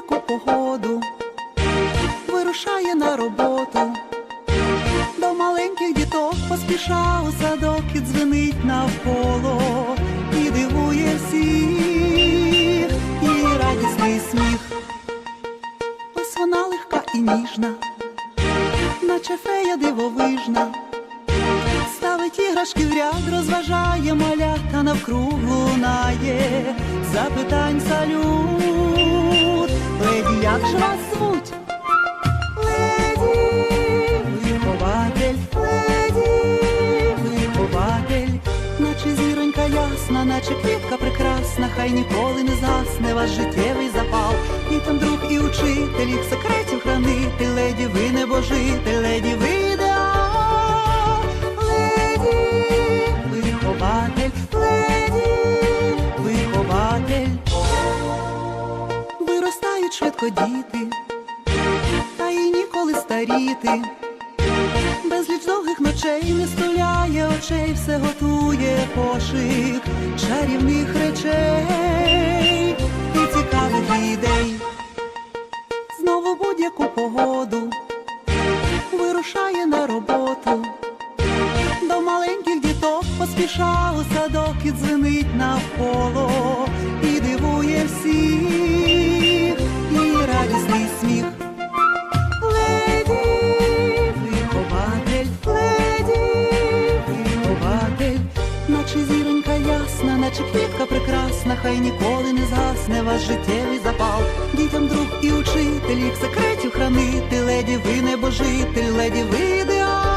погоду, вирушає на роботу. До маленьких діток поспіша у садок і дзвенить навколо, і дивує всіх, і радісний сміх. Ось вона легка і ніжна, наче фея дивовижна. Ставить іграшки в ряд, розважає малята навкруг лунає запитань салют. Як же вас звуть? Леді, вихователь, леді, вихователь, наче зіронька ясна, наче квітка прекрасна, хай ніколи не засне ваш життєвий запал. І там друг і учитель, їх секретів хранити, леді, ви небожитель, леді, ви швидко діти, та й ніколи старіти. Безліч довгих ночей не стуляє очей, все готує пошик чарівних речей і цікавих ідей. Знову будь-яку погоду вирушає на роботу. До маленьких діток поспіша у садок і дзвенить навколо, і дивує всіх, наче зіронька ясна, наче квітка прекрасна, хай ніколи не згасне ваш життєвий запал. Дітям друг і учитель, їх секретів хранити, леді, ви небожитель, леді, ви ідеал.